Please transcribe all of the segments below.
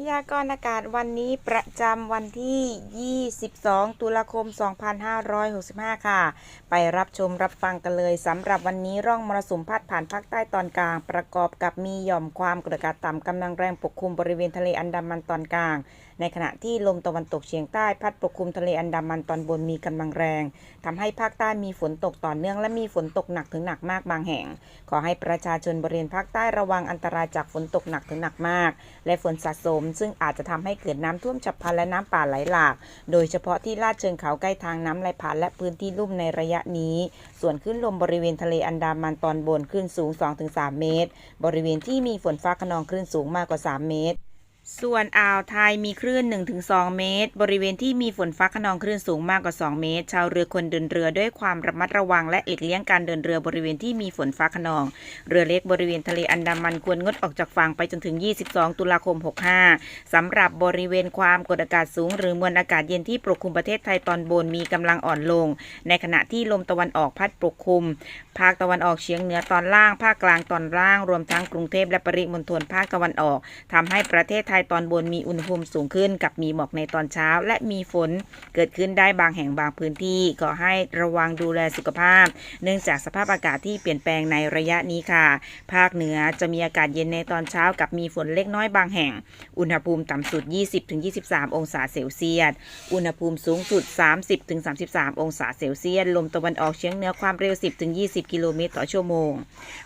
พยากรณ์อากาศวันนี้ประจำวันที่ 22 ตุลาคม 2565 ค่ะ ไปรับชมรับฟังกันเลยสำหรับวันนี้ร่องมรสุมพัดผ่านภาคใต้ตอนกลาง ประกอบกับมีหย่อมความกดอากาศต่ำกำลังแรงปกคลุมบริเวณทะเลอันดามันตอนกลาง ในขณะที่ลมตะวันตกเฉียงใต้พัดปกคลุมทะเลอันดามันตอนบนมีกำลังแรงทำให้ภาคใต้มีฝนตกต่อเนื่องและมีฝนตกหนักถึงหนักมากบางแห่ง ขอให้ประชาชนบริเวณภาคใต้ระวังอันตรายจากฝนตกหนักถึงหนักมาก และฝนสะสมซึ่งอาจจะทำให้เกิดน้ำท่วมฉับพลันและน้ำป่าไหลหลาก โดยเฉพาะที่ลาดเชิงเขาใกล้ทางน้ำไหลผ่านและพื้นที่ลุ่มในระยะนี้ ส่วนคลื่นลมบริเวณทะเลอันดามันตอนบนคลื่นสูง 2-3 เมตร บริเวณที่มีฝนฟ้าขนองคลื่นสูงมากกว่า 3 เมตร ส่วนอ่าวไทยมีคลื่น 1-2 เมตร บริเวณที่มีฝนฟ้าขนองคลื่นสูงมากกว่า 2 เมตร ชาวเรือควรเดินเรือด้วยความระมัดระวังและหลีกเลี่ยงการเดินเรือบริเวณที่มีฝนฟ้าขนอง เรือเล็กบริเวณทะเลอันดามันควรงดออกจากฝั่งไปจนถึง 22 ตุลาคม 65 สำหรับบริเวณความกดอากาศสูง หรือมวลอากาศเย็นที่ปกคลุมประเทศไทยตอนบนมีกำลังอ่อนลง ในขณะที่ลมตะวันออกพัดปกคลุม ภาคตะวันออกเฉียงเหนือตอนล่าง ภาคกลางตอนล่าง รวมทั้งกรุงเทพและปริมณฑลภาคตะวันออกทำให้ประเทศไทยตอนบนมีอุณหภูมิสูงขึ้นกับมีหมอกในตอนเช้า และมีฝนเกิดขึ้นได้บางแห่งบางพื้นที่ขอให้ระวังดูแลสุขภาพ เนื่องจากสภาพอากาศที่เปลี่ยนแปลงในระยะนี้ค่ะ ภาคเหนือจะมีอากาศเย็นในตอนเช้ากับมีฝนเล็กน้อยบางแห่ง อุณหภูมิต่ำสุด 20-23 องศาเซลเซียส อุณหภูมิสูงสุด 30-33 องศาเซลเซียส ลมตะวันออกเฉียงเหนือความเร็ว 10-20 กิโลเมตรต่อชั่วโมง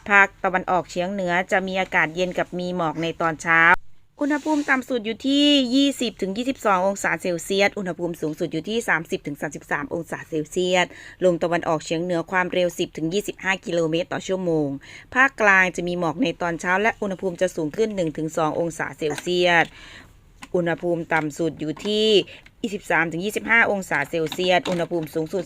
ภาคตะวันออกเฉียงเหนือจะมีอากาศเย็นกับมีหมอกในตอนเช้า อุณหภูมิต่ำสุดอยู่ที่ 20-22 องศาเซลเซียส อุณหภูมิสูงสุดอยู่ที่ 30-33 องศาเซลเซียส ลมตะวันออกเฉียงเหนือความเร็ว 10-25 กิโลเมตรต่อชั่วโมง ภาคกลางจะมีหมอกในตอนเช้าและอุณหภูมิจะสูงขึ้น 1-2 องศาเซลเซียส อุณหภูมิต่ำสุดอยู่ที่ 23-25 องศาเซลเซียส อุณหภูมิสูงสุด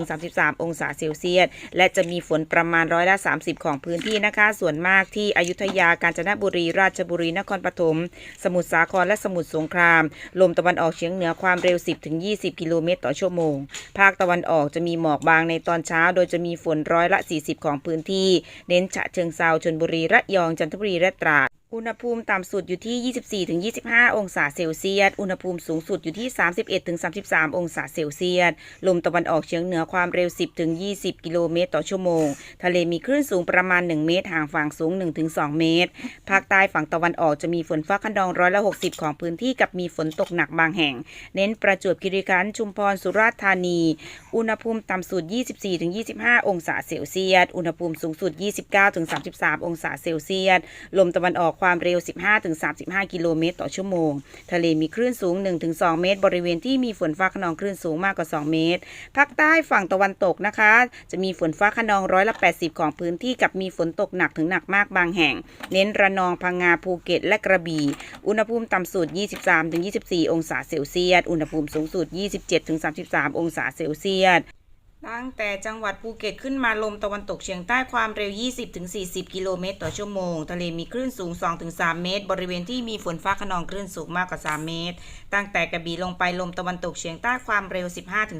31-33 องศาเซลเซียส และจะมีฝนประมาณร้อยละ 30 ของพื้นที่นะคะ ส่วนมากที่อยุธยา กาญจนบุรี ราชบุรี นครปฐม สมุทรสาคร และสมุทรสงคราม ลมตะวันออกเฉียงเหนือความเร็ว 10-20 กิโลเมตรต่อชั่วโมง ภาคตะวันออกจะมีหมอกบางในตอนเช้า โดยจะมีฝนร้อยละ 40 ของพื้นที่ เน้นฉะเชิงเซาชนบุรี ระยอง จันทบุรี และตราด อุณหภูมิต่ำสุดอยู่ที่ 24-25 องศาเซลเซียส อุณหภูมิสูงสุดอยู่ที่ 31-33 องศาเซลเซียส ลมตะวันออกเฉียงเหนือความเร็ว 10-20 กิโลเมตรต่อชั่วโมง ทะเลมีคลื่นสูงประมาณ 1 เมตร ห่างฝั่งสูง 1-2 เมตร ภาคใต้ฝั่งตะวันออกจะมีฝนฟ้าขนองร้อยละ 60 ของพื้นที่กับมีฝนตกหนักบางแห่ง เน้นประจวบคีรีขันธ์ ชุมพร สุราษฎร์ธานี อุณหภูมิต่ำสุด 24-25 องศาเซลเซียส อุณหภูมิสูงสุด 29-33 องศาเซลเซียส ลมตะวันออกความเร็ว 15-35 กิโลเมตรต่อชั่วโมง ทะเลมีคลื่นสูง 1-2 เมตร บริเวณที่มีฝนฟ้าขนองคลื่นสูงมากกว่า 2 เมตร ภาคใต้ฝั่งตะวันตกนะคะ จะมีฝนฟ้าขนองร้อยละ 80 ของพื้นที่กับมีฝนตกหนักถึงหนักมากบางแห่ง เน้นระนองพังงาภูเก็ต และกระบี่ อุณหภูมิต่ำสุด 23-24 องศาเซลเซียส อุณหภูมิสูงสุด 27-33 องศาเซลเซียส ตั้งแต่จังหวัดภูเก็ตขึ้นมาลมตะวันตกเฉียงใต้ความเร็ว 20-40 กิโลเมตรต่อชั่วโมง ทะเลมีคลื่นสูง 2-3 เมตร บริเวณที่มีฝนฟ้าขนองคลื่นสูงมากกว่า 3 เมตร ตั้งแต่กระบี่ลงไปลมตะวันตกเฉียงใต้ความเร็ว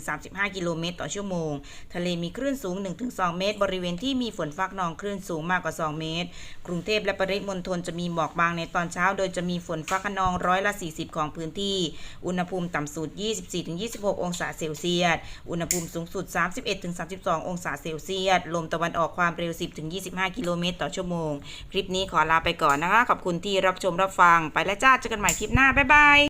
15-35 กิโลเมตรต่อชั่วโมง ทะเลมีคลื่นสูง 1-2 เมตร บริเวณที่มีฝนฟ้าขนองคลื่นสูงมากกว่า 2 เมตร กรุงเทพและปริมณฑลจะมีหมอกบางในตอนเช้า โดยจะมีฝนฟ้าขนองร้อยละ 40 ของพื้นที่ อุณหภูมิต่ำสุด 24-26 องศาเซลเซียส อุณหภูมิสูงสุด31-32 องศาเซลเซียส ลมตะวันออกความเร็ว 10-25 กิโลเมตรต่อชั่วโมง คลิปนี้ขอลาไปก่อนนะคะ ขอบคุณที่รับชมรับฟัง ไปแล้วจ้า เจอกันใหม่คลิปหน้า บ๊ายบาย